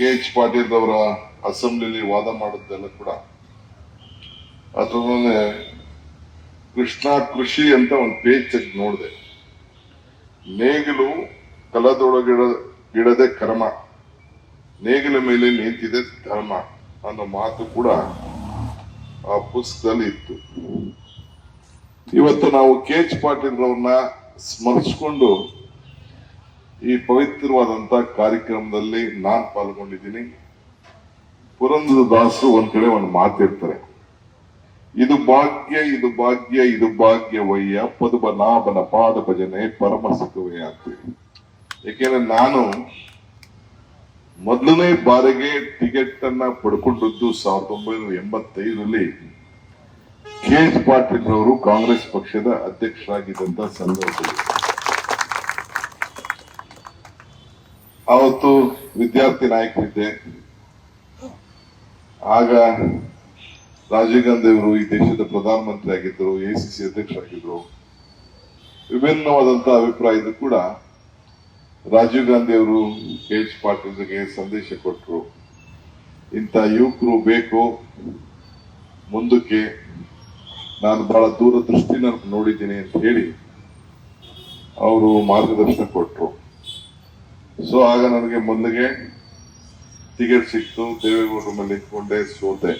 K H Patil ಅವರ ಅಸೆಂಬ್ಲಿಲಿ ವಾದ ಮಾಡಿದ್ದೆಲ್ಲ ಕೂಡ ಅದರಲ್ಲೇ ಕೃಷ್ಣ ಕೃಷಿ ಅಂತ ಒಂದು ಪೇಜ್ ತೆಗೆದು ನೋಡಿದೆ. ನೇಗಿಲು ಕಲದೊಳಗಿಡ ಗಿಡದೆ ಕರ್ಮ. ನೇಗಿಲ ಮೇಲೆ ನಿಂತಿದೆ ಧರ್ಮ ಅನ್ನೋ ಮಾತು ಕೂಡ ಆ ಪುಸ್ತಕದಲ್ಲಿ ಇತ್ತು. ಇವತ್ತು ನಾವು ಕೆ ಎಚ್ ಪಾಟೀಲ್ ಅವ್ರನ್ನ ಸ್ಮರಿಸಿಕೊಂಡು ಈ ಪವಿತ್ರವಾದಂತ ಕಾರ್ಯಕ್ರಮದಲ್ಲಿ ನಾನು ಪಾಲ್ಗೊಂಡಿದ್ದೀನಿ. ಪುರಂದರ ದಾಸರು ಒಂದ್ ಕಡೆ ಒಂದು ಮಾತಿರ್ತಾರೆ. ಇದು ಭಾಗ್ಯ ಇದು ಭಾಗ್ಯ, ಇದು ಭಾಗ್ಯವಯ್ಯ ಪದುಬನಾಭನ ಪಾದ ಭಜನೆ, ಪರಮ ಸುಖವಯ್ಯ ಅಂತೇಳಿ. ಏಕೆಂದ್ರೆ ನಾನು ಮೊದಲನೇ ಬಾರಿಗೆ ಟಿಕೆಟ್ ಅನ್ನ ಪಡ್ಕೊಂಡಿದ್ದು ಸಾವಿರದ ಒಂಬೈನೂರ ಎಂಬತ್ತೈದರಲ್ಲಿ ಕೆ ಎಸ್ ಪಾಟೀಲ್ ಅವರು ಕಾಂಗ್ರೆಸ್ ಪಕ್ಷದ ಅಧ್ಯಕ್ಷರಾಗಿದ್ದಂತ ಸಂದರ್ಭದಲ್ಲಿ. ಅವತ್ತು ವಿದ್ಯಾರ್ಥಿ ನಾಯಕರಿದ್ದೆ ಆಗ ರಾಜೀವ್ ಗಾಂಧಿ ಅವರು ಈ ದೇಶದ ಪ್ರಧಾನಮಂತ್ರಿ ಆಗಿದ್ದರು, ಎ ಸಿ ಸಿ ಅಧ್ಯಕ್ಷರಾಗಿದ್ದರು. ವಿಭಿನ್ನವಾದಂತಹ ಅಭಿಪ್ರಾಯದ ಕೂಡ ರಾಜೀವ್ ಗಾಂಧಿ ಅವರು ಕೆ ಎಚ್ ಪಾಟೀಲ್ಗೆ ಸಂದೇಶ ಕೊಟ್ಟರು ಇಂಥ ಯುವಕರು ಬೇಕು, ಮುಂದಕ್ಕೆ ನಾನು ಬಹಳ ದೂರದೃಷ್ಟಿನ ನೋಡಿದ್ದೀನಿ ಅಂತ ಹೇಳಿ ಅವರು ಮಾರ್ಗದರ್ಶನ ಕೊಟ್ಟರು ಸೊ ಆಗ ನನಗೆ ಮೊದಲಿಗೆ ಟಿಕೆಟ್ ಸಿಕ್ತು. ದೇವೇಗೌಡರ ಮೇಲೆ ನಿಂತ್ಕೊಂಡೆ ಸೋತೆ.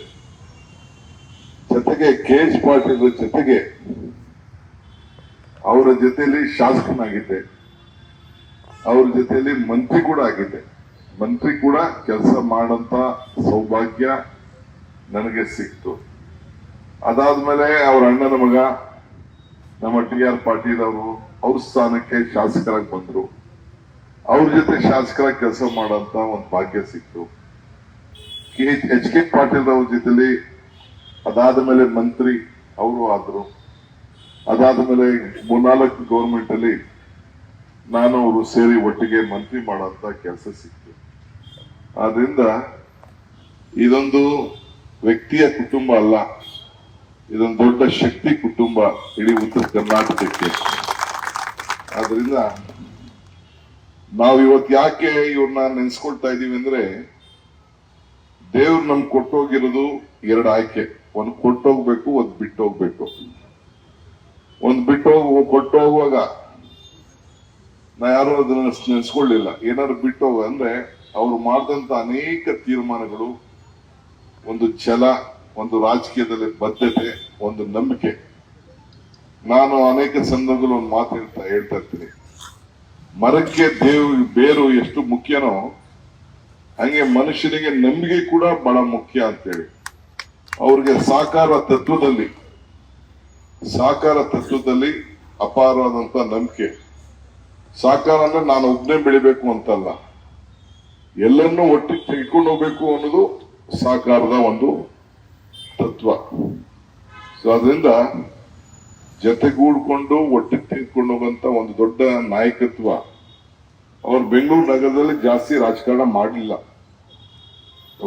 ಜೊತೆಗೆ ಕೆ ಎಚ್ ಪಾಟೀಲ್ ಜೊತೆಗೆ ಅವರ ಜೊತೆಯಲ್ಲಿ ಶಾಸಕನಾಗಿದ್ದೆ. ಅವ್ರ ಜೊತೆಯಲ್ಲಿ ಮಂತ್ರಿ ಕೂಡ ಆಗಿದ್ದೆ. ಮಂತ್ರಿ ಕೂಡ ಕೆಲಸ ಮಾಡಂತ ಸೌಭಾಗ್ಯ ನನಗೆ ಸಿಕ್ತು. ಅದಾದ್ಮೇಲೆ ಅವ್ರ ಅಣ್ಣನ ಮಗ ನಮ್ಮ ಟಿ ಆರ್ ಪಾಟೀಲ್ ಅವರು ಅವ್ರ ಸ್ಥಾನಕ್ಕೆ ಶಾಸಕರಾಗಿ ಬಂದ್ರು. ಅವ್ರ ಜೊತೆ ಶಾಸಕರ ಕೆಲಸ ಮಾಡೋಂಥ ಒಂದು ಭಾಗ್ಯ ಸಿಕ್ತು. ಕೆ ಎಚ್ ಕೆ ಪಾಟೀಲ್ ಅವ್ರ ಜೊತೆಲಿ ಅದಾದ ಮೇಲೆ ಮಂತ್ರಿ ಅವರು ಆದ್ರು. ಅದಾದ ಮೇಲೆ ಮೂರ್ನಾಲ್ಕು ಗೌರ್ಮೆಂಟ್ ಅಲ್ಲಿ ನಾನು ಅವರು ಸೇರಿ ಒಟ್ಟಿಗೆ ಮಂತ್ರಿ ಮಾಡೋಂತ ಕೆಲಸ ಸಿಕ್ತು. ಆದ್ರಿಂದ ಇದೊಂದು ವ್ಯಕ್ತಿಯ ಕುಟುಂಬ ಅಲ್ಲ, ಇದೊಂದು ದೊಡ್ಡ ಶಕ್ತಿ ಕುಟುಂಬ ಇಡೀ ಉತ್ತರ ಕರ್ನಾಟಕಕ್ಕೆ. ಆದ್ರಿಂದ ನಾವು ಇವತ್ತು ಯಾಕೆ ಇವ್ರನ್ನ ನೆನ್ಸ್ಕೊಳ್ತಾ ಇದೀವಿ ಅಂದ್ರೆ, ದೇವ್ರು ನಮ್ಗೆ ಕೊಟ್ಟೋಗಿರೋದು ಎರಡು ಆಯ್ಕೆ. ಒಂದು ಕೊಟ್ಟೋಗ್ಬೇಕು, ಒಂದು ಬಿಟ್ಟೋಗ್ಬೇಕು. ಒಂದ್ ಒಂದು ಬಿಟ್ಟು ಹೋಗ್ ಕೊಟ್ಟು ಹೋಗುವಾಗ ನಾ ಯಾರು ಅದನ್ನ ನೆನ್ಸ್ಕೊಳ್ಳಿಲ್ಲ ಏನಾದ್ರು ಬಿಟ್ಟು ಹೋಗ ಅಂದ್ರೆ, ಅವ್ರು ಮಾಡಿದಂತ ಅನೇಕ ತೀರ್ಮಾನಗಳು, ಒಂದು ಛಲ, ಒಂದು ರಾಜಕೀಯದಲ್ಲಿ ಬದ್ಧತೆ, ಒಂದು ನಂಬಿಕೆ. ನಾನು ಅನೇಕ ಸಂದರ್ಭದಲ್ಲಿ ಒಂದು ಮಾತು ಹೇಳ್ತಾ ಹೇಳ್ತಾ ಇರ್ತೀನಿ. ಮರಕ್ಕೆ ದೇವ್ ಬೇರು ಎಷ್ಟು ಮುಖ್ಯನೋ, ಹಂಗೆ ಮನುಷ್ಯನಿಗೆ ನಂಬಿಕೆ ಕೂಡ ಬಹಳ ಮುಖ್ಯ ಅಂತೇಳಿ. ಅವ್ರಿಗೆ ಸಾಕಾರ ತತ್ವದಲ್ಲಿ ಸಾಕಾರ ತತ್ವದಲ್ಲಿ ಅಪಾರವಾದಂತ ನಂಬಿಕೆ. ಸಾಕಾರ ಅಂದ್ರೆ ನಾನು ಒಬ್ಬನೇ ಬೆಳಿಬೇಕು ಅಂತಲ್ಲ. ಎಲ್ಲರನ್ನೂ ಒಟ್ಟಿಗೆ ತೆಗೆದುಕೊಂಡು ಹೋಗ್ಬೇಕು ಅನ್ನೋದು ಸಾಕಾರದ ಒಂದು ತತ್ವ. ಸೊ ಅದರಿಂದ ಜೊತೆಗೂಡ್ಕೊಂಡು ಒಟ್ಟಿಗೆ ತಿಂದ್ಕೊಂಡು ಹೋಗಂತ ಒಂದು ದೊಡ್ಡ ನಾಯಕತ್ವ ಅವ್ರು ಬೆಂಗಳೂರು ನಗರದಲ್ಲಿ ಜಾಸ್ತಿ ರಾಜಕಾರಣ ಮಾಡಲಿಲ್ಲ.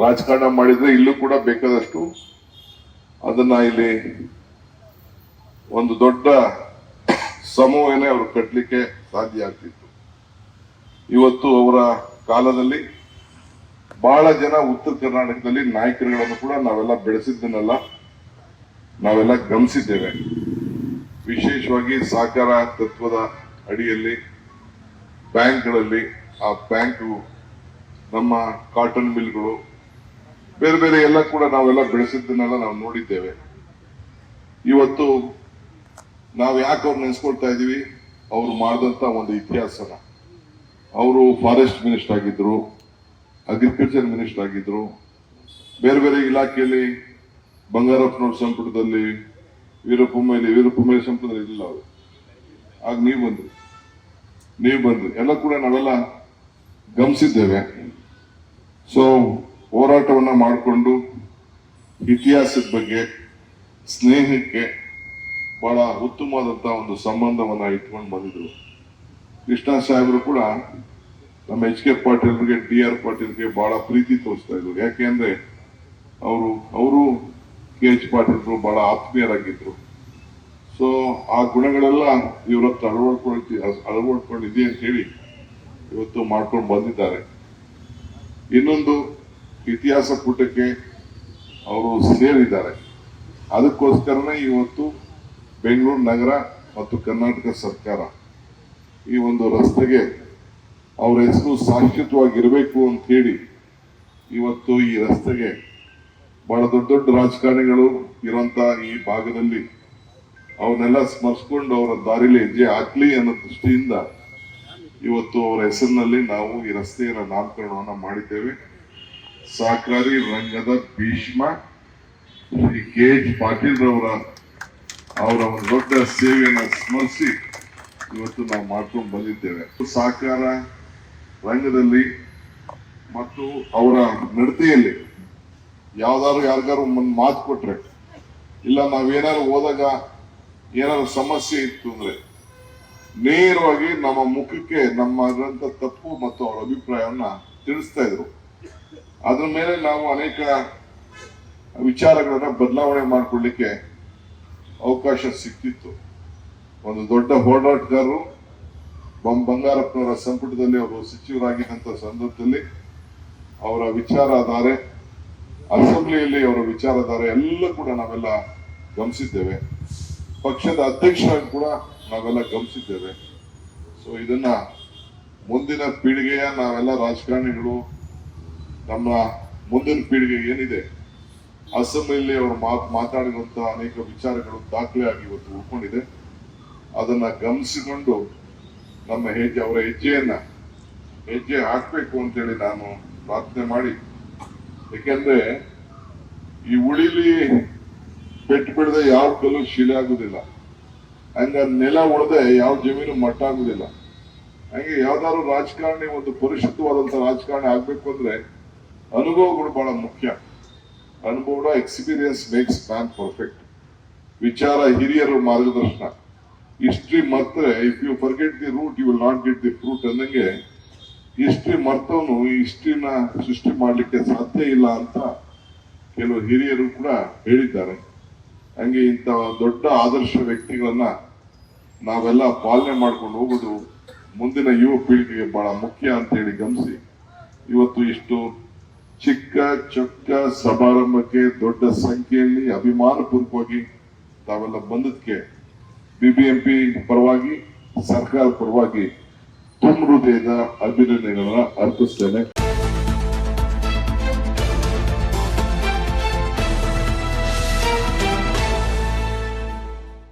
ರಾಜಕಾರಣ ಮಾಡಿದ್ರೆ ಇಲ್ಲೂ ಕೂಡ ಬೇಕಾದಷ್ಟು ಅದನ್ನ ಇಲ್ಲಿ ಒಂದು ದೊಡ್ಡ ಸಮೂಹನೇ ಅವರು ಕಟ್ಟಲಿಕ್ಕೆ ಸಾಧ್ಯ ಆಗ್ತಿತ್ತು. ಇವತ್ತು ಅವರ ಕಾಲದಲ್ಲಿ ಬಹಳ ಜನ ಉತ್ತರ ಕರ್ನಾಟಕದಲ್ಲಿ ನಾಯಕರುಗಳನ್ನು ಕೂಡ ನಾವೆಲ್ಲ ಬೆಳೆಸಿದ್ದನ್ನೆಲ್ಲ ನಾವೆಲ್ಲ ಗಮನಿಸಿದ್ದೇವೆ. ವಿಶೇಷವಾಗಿ ಸಹಕಾರ ತತ್ವದ ಅಡಿಯಲ್ಲಿ, ಬ್ಯಾಂಕ್ಗಳಲ್ಲಿ, ಆ ಬ್ಯಾಂಕು ನಮ್ಮ ಕಾಟನ್ ಮಿಲ್ಗಳು ಬೇರೆ ಬೇರೆ ಎಲ್ಲ ಕೂಡ ನಾವೆಲ್ಲ ಬೆಳೆಸಿದ್ದನ್ನೆಲ್ಲ ನಾವು ನೋಡಿದ್ದೇವೆ. ಇವತ್ತು ನಾವು ಯಾಕೆ ಅವ್ರು ನೆನೆಸ್ಕೊಳ್ತಾ ಇದ್ದೀವಿ? ಅವರು ಮಾಡಿದಂತ ಒಂದು ಇತಿಹಾಸನ. ಅವರು ಫಾರೆಸ್ಟ್ ಮಿನಿಸ್ಟರ್ ಆಗಿದ್ರು ಅಗ್ರಿಕಲ್ಚರ್ ಮಿನಿಸ್ಟರ್ ಆಗಿದ್ರು, ಬೇರೆ ಬೇರೆ ಇಲಾಖೆಯಲ್ಲಿ ಬಂಗಾರಪ್ಪನವ್ರ ಸಂಪುಟದಲ್ಲಿ ವೀರಪ್ಪಮೇಲಿ ವೀರಪ್ಪಮ್ಮ ಸಂಪುಟದಲ್ಲಿ ಇರಲಿಲ್ಲ ಅವರು. ಆಗ ನೀವು ಬಂದ್ರಿ. ನೀವು ಬಂದ್ರಿ. ಎಲ್ಲ ಕೂಡ ನಾವೆಲ್ಲ ಗಮನಿಸಿದ್ದೇವೆ. ಸೊ ಹೋರಾಟವನ್ನ ಮಾಡಿಕೊಂಡು ಇತಿಹಾಸದ ಬಗ್ಗೆ, ಸ್ನೇಹಕ್ಕೆ ಬಹಳ ಉತ್ತಮವಾದಂಥ ಒಂದು ಸಂಬಂಧವನ್ನ ಇಟ್ಕೊಂಡು ಬಂದಿದ್ರು. ಕೃಷ್ಣ ಸಾಹೇಬರು ಕೂಡ ನಮ್ಮ ಎಚ್ ಕೆ ಪಾಟೀಲ್ಗೆ ಡಿ ಆರ್ ಪಾಟೀಲ್ಗೆ ಬಹಳ ಪ್ರೀತಿ ತೋರಿಸ್ತಾ ಇದ್ರು. ಯಾಕೆಂದ್ರೆ ಅವರು ಅವರು ಕೆ ಎಚ್ ಪಾಟೀಲ್ರು ಬಹಳ ಆತ್ಮೀಯರಾಗಿದ್ರು. ಸೊ ಆ ಗುಣಗಳೆಲ್ಲ ಇವರತ್ತು ಹತ್ರ ಅಳವಡ್ಕೊಳ್ತಿ ಅಳವಡ್ಕೊಂಡಿದೆ ಅಂತ ಹೇಳಿ ಇವತ್ತು ಮಾಡ್ಕೊಂಡು ಬಂದಿದ್ದಾರೆ. ಇನ್ನೊಂದು ಇತಿಹಾಸ ಕೂಟಕ್ಕೆ ಅವರು ಸೇರಿದ್ದಾರೆ. ಅದಕ್ಕೋಸ್ಕರನೇ ಇವತ್ತು ಬೆಂಗಳೂರು ನಗರ ಮತ್ತು ಕರ್ನಾಟಕ ಸರ್ಕಾರ ಈ ಒಂದು ರಸ್ತೆಗೆ ಅವರ ಹೆಸರು ಸಾಕ್ಷಿತವಾಗಿರಬೇಕು ಅಂತ ಹೇಳಿ ಇವತ್ತು ಈ ರಸ್ತೆಗೆ ಬಹಳ ದೊಡ್ಡ ದೊಡ್ಡ ರಾಜಕಾರಣಿಗಳು ಇರುವಂತ ಈ ಭಾಗದಲ್ಲಿ ಅವನ್ನೆಲ್ಲ ಸ್ಮರಿಸ್ಕೊಂಡು ಅವರ ದಾರಿಲಿ ಹೆಜ್ಜೆ ಹಾಕ್ಲಿ ಅನ್ನೋ ದೃಷ್ಟಿಯಿಂದ ಇವತ್ತು ಅವರ ಹೆಸರಿನಲ್ಲಿ ನಾವು ಈ ರಸ್ತೆಯ ನಾಮಕರಣವನ್ನ ಮಾಡಿದ್ದೇವೆ. ಸಹಕಾರಿ ರಂಗದ ಭೀಷ್ಮ ಶ್ರೀ ಕೆ ಎಚ್ ಪಾಟೀಲ್ ರವರ ಅವರ ಒಂದು ದೊಡ್ಡ ಸೇವೆಯನ್ನು ಸ್ಮರಿಸಿ ಇವತ್ತು ನಾವು ಮಾಡ್ಕೊಂಡು ಬಂದಿದ್ದೇವೆ. ಸಹಕಾರ ರಂಗದಲ್ಲಿ ಮತ್ತು ಅವರ ನಡತೆಯಲ್ಲಿ ಯಾವ್ದಾದ್ರು ಯಾರಿಗಾರು ಒಂದು ಮಾತು ಕೊಟ್ರೆ. ಇಲ್ಲ ನಾವೇನಾದ್ರು ಹೋದಾಗ ಏನಾದ್ರು ಸಮಸ್ಯೆ ಇತ್ತು ಅಂದ್ರೆ ನೇರವಾಗಿ ನಮ್ಮ ಮುಖಕ್ಕೆ ನಮ್ಮ ಅದರಂತ ತಪ್ಪು ಮತ್ತು ಅವರ ಅಭಿಪ್ರಾಯವನ್ನ ತಿಳಿಸ್ತಾ ಇದ್ರು. ಅದ್ರ ಮೇಲೆ ನಾವು ಅನೇಕ ವಿಚಾರಗಳನ್ನ ಬದಲಾವಣೆ ಮಾಡಿಕೊಳ್ಳಿಕ್ಕೆ ಅವಕಾಶ ಸಿಕ್ತಿತ್ತು. ಒಂದು ದೊಡ್ಡ ಹೋರಾಟಗಾರರು ಬಂಗಾರಪ್ಪನವರ ಸಂಪುಟದಲ್ಲಿ ಅವರು ಸಚಿವರಾಗಿದ್ದಂತ ಸಂದರ್ಭದಲ್ಲಿ ಅವರ ವಿಚಾರಧಾರೆ ಅಸೆಂಬ್ಲಿಯಲ್ಲಿ ಅವರ ವಿಚಾರಧಾರೆ ಎಲ್ಲ ಕೂಡ ನಾವೆಲ್ಲ ಗಮನಿಸಿದ್ದೇವೆ. ಪಕ್ಷದ ಅಧ್ಯಕ್ಷರಾಗಿ ಕೂಡ ನಾವೆಲ್ಲ ಗಮನಿಸಿದ್ದೇವೆ. ಸೊ ಇದನ್ನ ಮುಂದಿನ ಪೀಳಿಗೆಯ ನಾವೆಲ್ಲ ರಾಜಕಾರಣಿಗಳು ನಮ್ಮ ಮುಂದಿನ ಪೀಳಿಗೆ ಏನಿದೆ? ಅಸೆಂಬ್ಲಿಯಲ್ಲಿ ಅವರು ಮಾತು ಮಾತಾಡಿರುವಂಥ ಅನೇಕ ವಿಚಾರಗಳು ದಾಖಲೆ ಆಗಿ ಇವತ್ತು ಉಳ್ಕೊಂಡಿದೆ. ಅದನ್ನ ಗಮನಿಸಿಕೊಂಡು ನಮ್ಮ ಹೆಜ್ಜೆ, ಅವರ ಹೆಜ್ಜೆಯನ್ನ, ಹೆಜ್ಜೆ ಹಾಕ್ಬೇಕು ಅಂತೇಳಿ ನಾನು ಪ್ರಾರ್ಥನೆ ಮಾಡಿ ಯಾಕೆಂದ್ರೆ ಈ ಉಳಿಲಿ ಪೆಟ್ಟು ಬಿಡದೆ ಯಾವ ಕಲ್ಲು ಶಿಲೆ ಆಗುದಿಲ್ಲ. ಹಂಗ ನೆಲ ಉಳದೆ ಯಾವ ಜಮೀನು ಮಟ್ಟ ಆಗುದಿಲ್ಲ. ಹಂಗೆ ಯಾವ್ದಾದ್ರು ರಾಜಕಾರಣಿ ಒಂದು ಪರಿಶುದ್ಧವಾದಂತ ರಾಜಕಾರಣಿ ಆಗ್ಬೇಕು ಅಂದ್ರೆ ಅನುಭವಗಳು ಬಹಳ ಮುಖ್ಯ. ಅನುಭವ ಎಕ್ಸ್ಪೀರಿಯನ್ಸ್ ಮೇಕ್ಸ್ ಮ್ಯಾನ್ ಪರ್ಫೆಕ್ಟ್ ವಿಚಾರ ಹಿರಿಯರ ಮಾರ್ಗದರ್ಶನ. ಹಿಸ್ಟ್ರಿ ಮತ್ತೆ if you forget the root you will not get the fruit history ಮರ್ತವನು ಈ ಹಿಸ್ಟ್ರಿನ ಸೃಷ್ಟಿ ಮಾಡಲಿಕ್ಕೆ ಸಾಧ್ಯ ಇಲ್ಲ ಅಂತ ಕೆಲವು ಹಿರಿಯರು ಕೂಡ ಹೇಳಿದ್ದಾರೆ. ಹಂಗೆ ಇಂಥ ದೊಡ್ಡ ಆದರ್ಶ ವ್ಯಕ್ತಿಗಳನ್ನ ನಾವೆಲ್ಲ ಪಾಲನೆ ಮಾಡ್ಕೊಂಡು ಹೋಗೋದು ಮುಂದಿನ ಯುವ ಪೀಳಿಗೆಗೆ ಬಹಳ ಮುಖ್ಯ ಅಂತ ಹೇಳಿ ಗಮನಿಸಿ. ಇವತ್ತು ಇಷ್ಟು ಚಿಕ್ಕ, ಚೊಕ್ಕ ಸಮಾರಂಭಕ್ಕೆ, ದೊಡ್ಡ ಸಂಖ್ಯೆಯಲ್ಲಿ ಅಭಿಮಾನಪೂರ್ವಕವಾಗಿ ತಾವೆಲ್ಲ ಬಂದದಕ್ಕೆ ಬಿಬಿಎಂಪಿ ಪರವಾಗಿ, ಸರ್ಕಾರ ಪರವಾಗಿ ತುಂಬ ಹೃದಯದ ಅಭಿನಂದನೆಗಳನ್ನ ಅರ್ಪಿಸ್ತೇನೆ.